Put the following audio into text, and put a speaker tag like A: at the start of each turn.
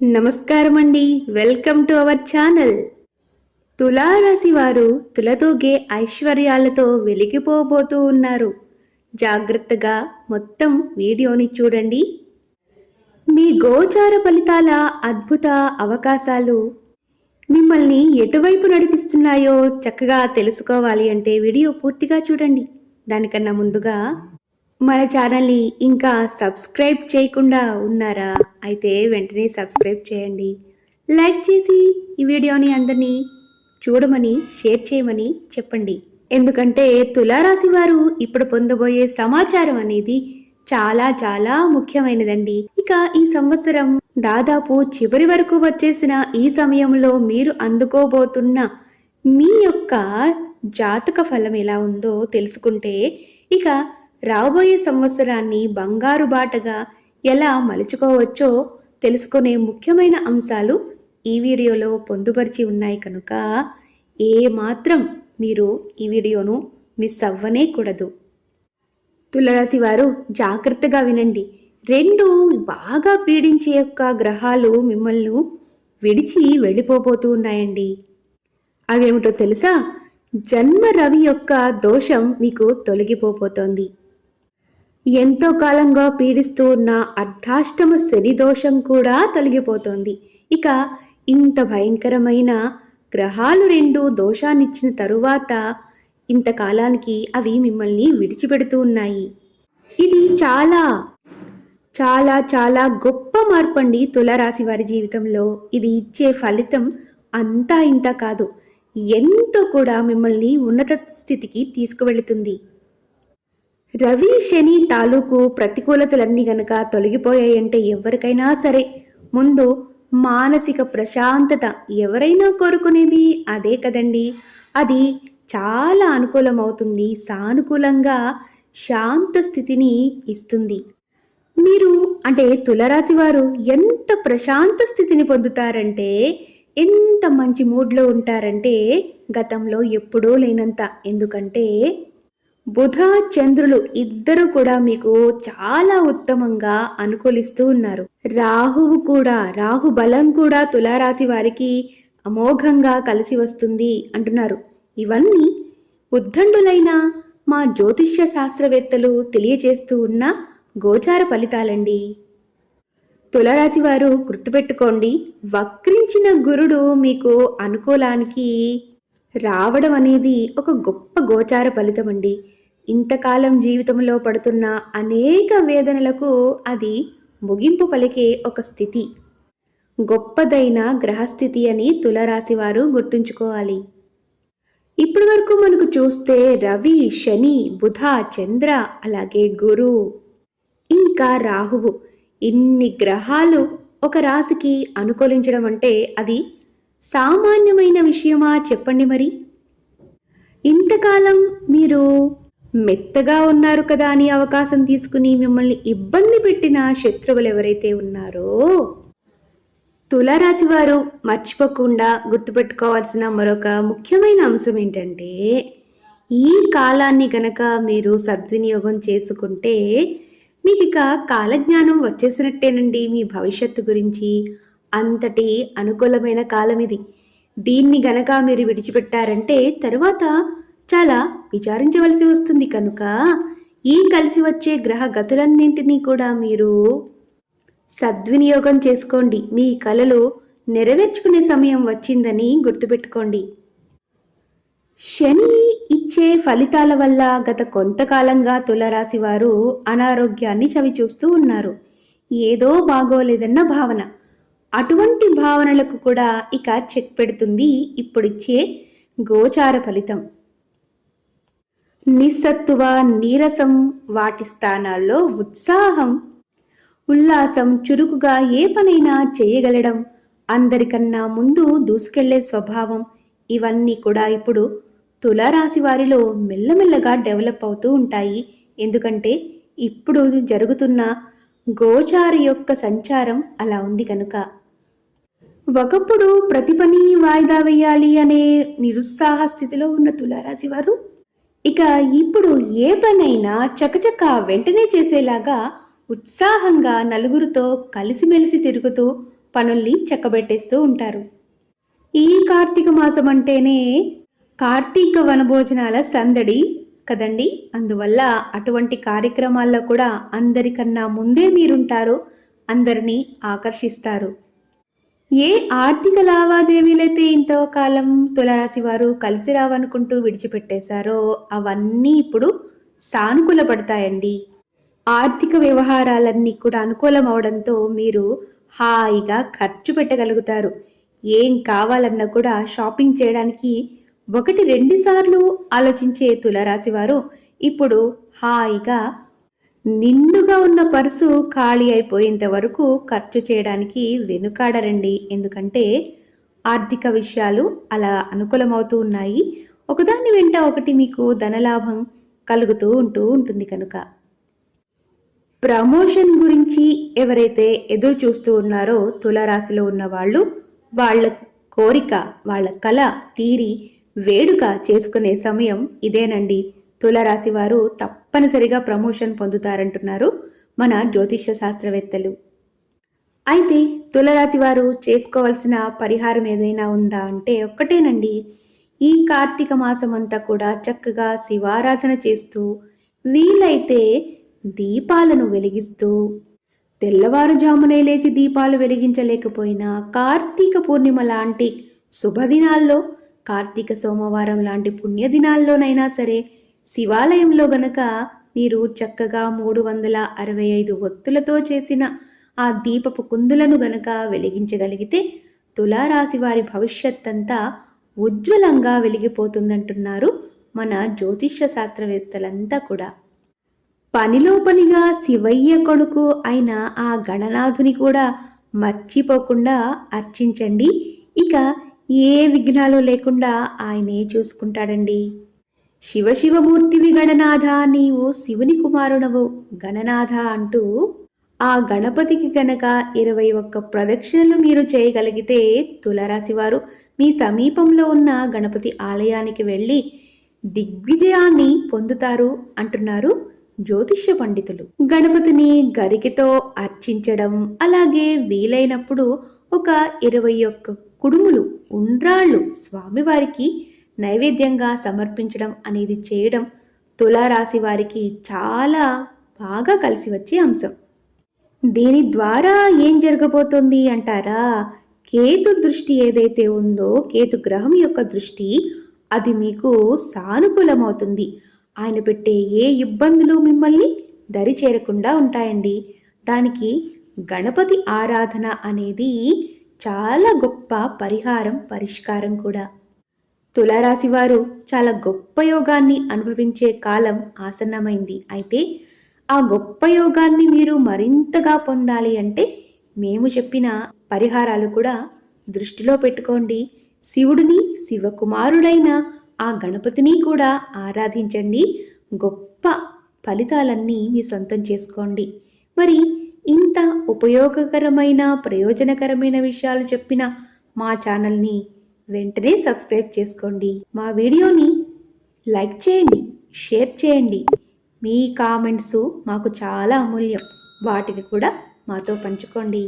A: నమస్కారం అండి welcome to our channel. తులారాశి వారు తులతూగే ఐశ్వర్యాలతో వెలిగిపోబోతూ ఉన్నారు. జాగ్రత్తగా మొత్తం వీడియోని చూడండి. మీ గోచార ఫలితాల అద్భుత అవకాశాలు మిమ్మల్ని ఎటువైపు నడిపిస్తున్నాయో చక్కగా తెలుసుకోవాలి అంటే వీడియో పూర్తిగా చూడండి. దానికన్నా ముందుగా మన ఛానల్ని ఇంకా సబ్స్క్రైబ్ చేయకుండా ఉన్నారా? అయితే వెంటనే సబ్స్క్రైబ్ చేయండి. లైక్ చేసి ఈ వీడియోని అందరినీ చూడమని షేర్ చేయమని చెప్పండి. ఎందుకంటే తులారాశి వారు ఇప్పుడు పొందబోయే సమాచారం అనేది చాలా చాలా ముఖ్యమైనదండి. ఇక ఈ సంవత్సరం దాదాపు చివరి వరకు వచ్చేసిన ఈ సమయంలో మీరు అందుకోబోతున్న మీ యొక్క జాతక ఫలం ఎలా ఉందో తెలుసుకుంటే ఇక రాబోయే సంవత్సరాన్ని బంగారు బాటగా ఎలా మలుచుకోవచ్చో తెలుసుకునే ముఖ్యమైన అంశాలు ఈ వీడియోలో పొందుపరిచి ఉన్నాయి కనుక ఏ మాత్రం మీరు ఈ వీడియోను మిస్ అవ్వనే కూడదు. తులరాశి వారు జాగ్రత్తగా వినండి. రెండు బాగా పీడించే యొక్క గ్రహాలు మిమ్మల్ని విడిచి వెళ్ళిపోబోతూ ఉన్నాయండి. అవేమిటో తెలుసా? జన్మ రవి యొక్క దోషం మీకు తొలగిపోబోతోంది. ఎంతో కాలంగా పీడిస్తూ ఉన్న అర్ధాష్టమ శని దోషం కూడా తొలగిపోతోంది. ఇక ఇంత భయంకరమైన గ్రహాలు రెండు దోషాన్నిచ్చిన తరువాత ఇంతకాలానికి అవి మిమ్మల్ని విడిచిపెడుతూ ఉన్నాయి. ఇది చాలా చాలా చాలా గొప్ప మార్పండి తులారాశి వారి జీవితంలో. ఇది ఇచ్చే ఫలితం అంతా ఇంత కాదు. ఎంతో కూడా మిమ్మల్ని ఉన్నత స్థితికి తీసుకువెళుతుంది. రవి శని తాలూకు ప్రతికూలతలన్నీ గనక తొలగిపోయాయంటే ఎవరికైనా సరే. ముందు మానసిక ప్రశాంతత ఎవరైనా కోరుకునేది అదే కదండి. అది చాలా అనుకూలమవుతుంది సానుకూలంగా శాంత స్థితిని ఇస్తుంది. మీరు అంటే తులరాశి వారు ఎంత ప్రశాంత స్థితిని పొందుతారంటే ఎంత మంచి మూడ్లో ఉంటారంటే గతంలో ఎప్పుడూ లేనంత. ఎందుకంటే బుధ చంద్రులు ఇద్దరు కూడా మీకు చాలా ఉత్తమంగా అనుకూలిస్తూ ఉన్నారు. రాహువు కూడా రాహు బలం కూడా తులారాశి వారికి అమోఘంగా కలిసి వస్తుంది అంటున్నారు. ఇవన్నీ ఉద్దండులైన మా జ్యోతిష్య శాస్త్రవేత్తలు తెలియజేస్తూ ఉన్న గోచార ఫలితాలండి. తులరాశి వారు గుర్తుపెట్టుకోండి వక్రించిన గురుడు మీకు అనుకూలానికి రావడం అనేది ఒక గొప్ప గోచార ఫలితం అండి ఇంతకాలం జీవితంలో పడుతున్న అనేక వేదనలకు అది ముగింపు పలికే ఒక స్థితి. గొప్పదైన గ్రహస్థితి అని తులరాశి వారు గుర్తుంచుకోవాలి. ఇప్పటి వరకు మనకు చూస్తే రవి శని బుధ చంద్ర అలాగే గురు ఇంకా రాహువు ఇన్ని గ్రహాలు ఒక రాశికి అనుకూలించడం అంటే అది సామాన్యమైన విషయమా చెప్పండి మరి? ఇంతకాలం మీరు మెత్తగా ఉన్నారు కదా అని అవకాశం తీసుకుని మిమ్మల్ని ఇబ్బంది పెట్టిన శత్రువులు ఎవరైతే ఉన్నారో తులారాశి వారు మర్చిపోకుండా గుర్తుపెట్టుకోవాల్సిన మరొక ముఖ్యమైన అంశం ఏంటంటే ఈ కాలాన్ని గనక మీరు సద్వినియోగం చేసుకుంటే మీకు ఇక కాలజ్ఞానం వచ్చేసినట్టేనండి మీ భవిష్యత్తు గురించి. అంతటి అనుకూలమైన కాలం ఇది. దీన్ని గనక మీరు విడిచిపెట్టారంటే తరువాత చాలా విచారించవలసి వస్తుంది కనుక ఈ కలిసి వచ్చే గ్రహ గతులన్నింటినీ కూడా మీరు సద్వినియోగం చేసుకోండి. మీ కలలు నెరవేర్చుకునే సమయం వచ్చిందని గుర్తుపెట్టుకోండి. శని ఇచ్చే ఫలితాల వల్ల గత కొంతకాలంగా తులరాశి వారు అనారోగ్యాన్ని చవిచూస్తూ ఉన్నారు. ఏదో బాగోలేదన్న భావన. అటువంటి భావనలకు కూడా ఇక చెక్ పెడుతుంది. ఇప్పుడిచ్చే గోచార ఫలితం. నిస్సత్తువ నీరసం వాటి స్థానాల్లో ఉత్సాహం ఉల్లాసం చురుకుగా ఏ పనైనా చేయగలడం అందరికన్నా ముందు దూసుకెళ్ళే స్వభావం. ఇవన్నీ కూడా ఇప్పుడు తులారాశి వారిలో మెల్లమెల్లగా డెవలప్ అవుతూ ఉంటాయి. ఎందుకంటే ఇప్పుడు జరుగుతున్న గోచారి యొక్క సంచారం అలా ఉంది కనుక. ఒకప్పుడు ప్రతి పని వాయిదా వేయాలి అనే నిరుత్సాహ స్థితిలో ఉన్న తులారాశి వారు ఇక ఇప్పుడు ఏ పనైనా చకచక వెంటనే చేసేలాగా ఉత్సాహంగా నలుగురితో కలిసిమెలిసి తిరుగుతూ పనుల్ని చక్కబెట్టేస్తూ ఉంటారు. ఈ కార్తీక మాసం అంటేనే కార్తీక వనభోజనాల సందడి కదండి? అందువల్ల అటువంటి కార్యక్రమాల్లో కూడా అందరికన్నా ముందే మీరుంటారు అందరినీ ఆకర్షిస్తారు. ఏ ఆర్థిక లావాదేవీలైతే ఇంతకాలం తులరాశి వారు కలిసి రావనుకుంటూ విడిచిపెట్టేశారో అవన్నీ ఇప్పుడు సానుకూల పడతాయండి. ఆర్థిక వ్యవహారాలన్నీ కూడా అనుకూలం అవడంతో మీరు హాయిగా ఖర్చు పెట్టగలుగుతారు. ఏం కావాలన్నా కూడా షాపింగ్ చేయడానికి ఒకటి రెండు సార్లు ఆలోచించే తులరాశి వారు ఇప్పుడు హాయిగా నిండుగా ఉన్న పర్సు ఖాళీ అయిపోయేంత వరకు ఖర్చు చేయడానికి వెనుకాడరండి. ఎందుకంటే ఆర్థిక విషయాలు అలా అనుకూలమవుతూ ఉన్నాయి. ఒకదాన్ని వెంట ఒకటి మీకు ధనలాభం కలుగుతూ ఉంటూ ఉంటుంది కనుక. ప్రమోషన్ గురించి ఎవరైతే ఎదురు చూస్తూ ఉన్నారో తులారాశిలో ఉన్న వాళ్ళు వాళ్ళ కోరిక వాళ్ళ కళ తీరి వేడుక చేసుకునే సమయం ఇదేనండి. తులరాశి వారు తప్పనిసరిగా ప్రమోషన్ పొందుతారంటున్నారు మన జ్యోతిష్య శాస్త్రవేత్తలు. అయితే తులరాశి వారు చేసుకోవాల్సిన పరిహారం ఏదైనా ఉందా అంటే ఒక్కటేనండి. ఈ కార్తీక మాసం అంతా కూడా చక్కగా శివారాధన చేస్తూ వీలైతే దీపాలను వెలిగిస్తూ తెల్లవారుజామునే లేచి దీపాలు వెలిగించలేకపోయినా కార్తీక పూర్ణిమ లాంటి శుభదినాల్లో కార్తీక సోమవారం లాంటి పుణ్యదినాల్లోనైనా సరే శివాలయంలో గనక మీరు చక్కగా మూడు వందల అరవై ఐదు ఒత్తులతో చేసిన ఆ దీపపు కుందులను గనక వెలిగించగలిగితే తులారాశి వారి భవిష్యత్ అంతా ఉజ్వలంగా వెలిగిపోతుందంటున్నారు మన జ్యోతిష్య శాస్త్రవేత్తలంతా కూడా. పనిలో పనిగా శివయ్య కొడుకు అయిన ఆ గణనాథుని కూడా మర్చిపోకుండా అర్చించండి. ఇక ఏ విఘ్నాలు లేకుండా ఆయనే చూసుకుంటాడండి. శివశివమూర్తివి గణనాథ నీవు శివుని కుమారుడవు. గణనాథ అంటూ ఆ గణపతికి గనక ఇరవై ఒక్క ప్రదక్షిణలు మీరు చేయగలిగితే తులరాశివారు మీ సమీపంలో ఉన్న గణపతి ఆలయానికి వెళ్ళి దిగ్విజయాన్ని పొందుతారు అంటున్నారు జ్యోతిష్య పండితులు. గణపతిని గరికితో అర్చించడం అలాగే వీలైనప్పుడు ఒక ఇరవై ఒక్క కుడుములు ఉండ్రాళ్ళు స్వామివారికి నైవేద్యంగా సమర్పించడం అనేది చేయడం తులారాశి వారికి చాలా బాగా కలిసి వచ్చే అంశం. దీని ద్వారా ఏం జరగబోతోంది అంటారా? కేతు దృష్టి ఏదైతే ఉందో కేతు గ్రహం యొక్క దృష్టి అది మీకు సానుకూలమవుతుంది. ఆయన పెట్టే ఏ ఇబ్బందులు మిమ్మల్ని దరి చేరకుండా ఉంటాయండి. దానికి గణపతి ఆరాధన అనేది చాలా గొప్ప పరిహారం పరిష్కారం కూడా. తులారాశి వారు చాలా గొప్ప యోగాన్ని అనుభవించే కాలం ఆసన్నమైంది. అయితే ఆ గొప్ప యోగాన్ని మీరు మరింతగా పొందాలి అంటే మేము చెప్పిన పరిహారాలు కూడా దృష్టిలో పెట్టుకోండి. శివుడిని శివకుమారుడైన ఆ గణపతిని కూడా ఆరాధించండి. గొప్ప ఫలితాలన్నీ మీ సొంతం చేసుకోండి. మరి ఇంత ఉపయోగకరమైన ప్రయోజనకరమైన విషయాలు చెప్పిన మా ఛానల్ని వెంటనే సబ్స్క్రైబ్ చేసుకోండి. మా వీడియోని లైక్ చేయండి షేర్ చేయండి. మీ కామెంట్స్ మాకు చాలా అమూల్యం. వాటిని కూడా మాతో పంచుకోండి.